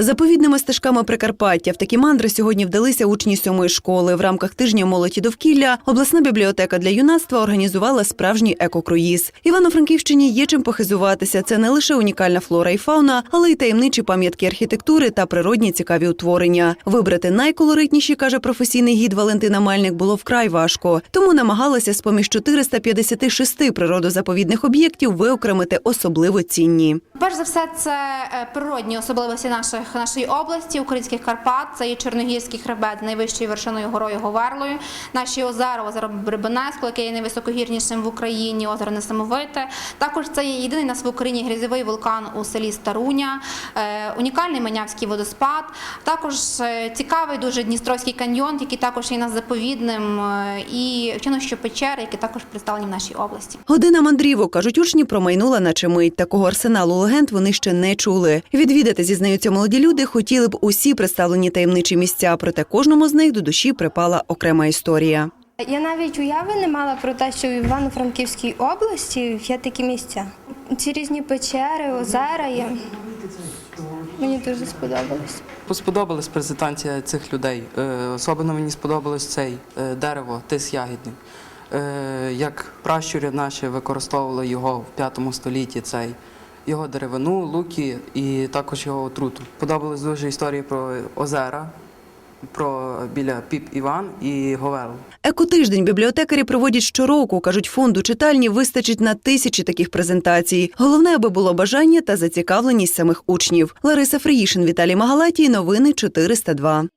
Заповідними стежками Прикарпаття в такі мандри сьогодні вдалися учні сьомої школи. В рамках тижня молоді довкілля обласна бібліотека для юнацтва організувала справжній екокруїз. Івано-Франківщині є чим похизуватися. Це не лише унікальна флора і фауна, але й таємничі пам'ятки архітектури та природні цікаві утворення. Вибрати найколоритніші, каже професійний гід Валентина Мальник, було вкрай важко. Тому намагалася з поміж 456 природозаповідних об'єктів виокремити особливо цінні. Перш за все, це е, природні особливості наших нашої області, українських Карпат. Це є Чорногірський хребет з найвищою вершиною горою Говерлою. Наші озера, озеро Бребенецько, яке є найвисокогірнішим в Україні, озеро Несамовите. Також це є єдиний на в Україні грязьовий вулкан у селі Старуня, е, унікальний Манявський водоспад. Також е, цікавий дуже Дністровський каньйон, який також є нас заповідним, і вчинощі печери, які також представлені в нашій області. Година мандрівок, кажуть учні, промайнула наче мить. Такого арсеналу легенд вони ще не чули. Відвідати, зізнаються молоді люди, хотіли б усі представлені таємничі місця, проте кожному з них до душі припала окрема історія. Я навіть уяви не мала про те, що в Івано-Франківській області є такі місця. Ці різні печери, озера є. Мені дуже сподобалось. Сподобалась презентація цих людей. Е, Особливо мені сподобалось цей е, дерево, тис ягідний. Е, Як пращури наші використовували його в 5 столітті, цей його деревину, луки і також його отруту. Подобались дуже історії про озера, про біля Піп Іван і Говерлу. Екотиждень бібліотекарі проводять щороку. кажуть, фонду читальні вистачить на тисячі таких презентацій. Головне, аби було бажання та зацікавленість самих учнів. Лариса Фриїшин, Віталій Магалатій. Новини 402.